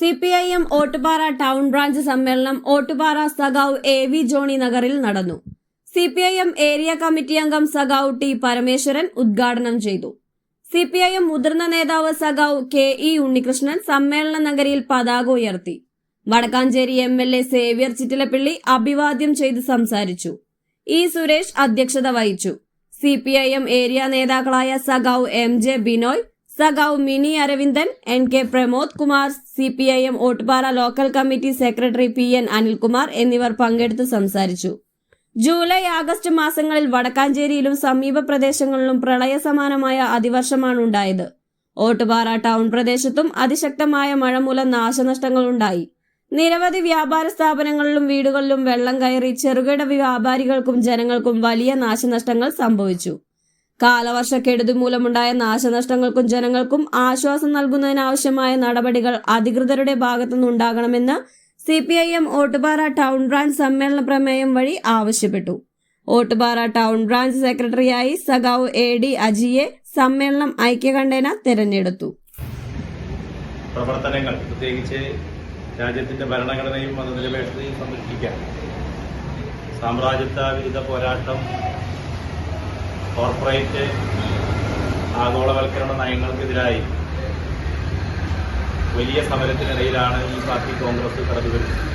C P I M Ottupara town branch സമ്മേളനം ഓട്ടുപാറ സഖാവ് A V Johny നഗറിൽ നടന്നു. C P I M area committee അംഗം സഖാവ് ടി പരമേശ്വരൻ ഉദ്ഘാടനം ചെയ്തു. സി പി ഐ എം മുതിർന്ന നേതാവ് സഖാവ് കെ ഇ ഉണ്ണികൃഷ്ണൻ സമ്മേളന നഗരിയിൽ പതാക ഉയർത്തി. Vadakkanchery M L A Xavier Chittilappilly അഭിവാദ്യം ചെയ്ത് സംസാരിച്ചു. ഇ സുരേഷ് അധ്യക്ഷത വഹിച്ചു. C P I M area നേതാക്കളായ സഖാവ് എം ജെ ബിനോയ് സഖാവ് Mini Aravindan N K Pramod Kumar C P I M Ottupara local committee secretary P N Anilkumar എന്നിവർ പങ്കെടുത്ത് സംസാരിച്ചു. ജൂലൈ ആഗസ്റ്റ് മാസങ്ങളിൽ വടക്കാഞ്ചേരിയിലും സമീപ പ്രദേശങ്ങളിലും പ്രളയ സമാനമായ അതിവർഷമാണ് ഉണ്ടായത്. ഓട്ടുപാറ ടൗൺ പ്രദേശത്തും അതിശക്തമായ മഴ മൂലം നാശനഷ്ടങ്ങളുണ്ടായി. നിരവധി വ്യാപാര സ്ഥാപനങ്ങളിലും വീടുകളിലും വെള്ളം കയറി ചെറുകിട വ്യാപാരികൾക്കും ജനങ്ങൾക്കും വലിയ നാശനഷ്ടങ്ങൾ സംഭവിച്ചു. കാലവർഷക്കെടുതി മൂലമുണ്ടായ നാശനഷ്ടങ്ങൾക്കും ജനങ്ങൾക്കും ആശ്വാസം നൽകുന്നതിനാവശ്യമായ നടപടികൾ അധികൃതരുടെ ഭാഗത്തുനിന്നുണ്ടാകണമെന്ന് C P I M Ottupara town branch സമ്മേളന പ്രമേയം വഴി ആവശ്യപ്പെട്ടു. ഓട്ടുപാറ ടൗൺ ബ്രാഞ്ച് സെക്രട്ടറിയായി സഖാവ് എ ഡി അജിയെ സമ്മേളനം ഐക്യകണ്ഠേന തെരഞ്ഞെടുത്തു. പ്രവർത്തനങ്ങൾ പ്രത്യേകിച്ച് രാജ്യത്തിന്റെ ഭരണഘടനയും മതനിരപേക്ഷതയും സംരക്ഷിക്കാൻ സാമ്രാജ്യത്വ വിരുദ്ധ പോരാട്ടം കോർപ്പറേറ്റ് ആഗോളവൽക്കരണ നയങ്ങൾക്കെതിരായി വലിയ സമരത്തിനിടയിലാണ് ഈ പാർട്ടി കോൺഗ്രസ് കടന്നു വരുന്നത്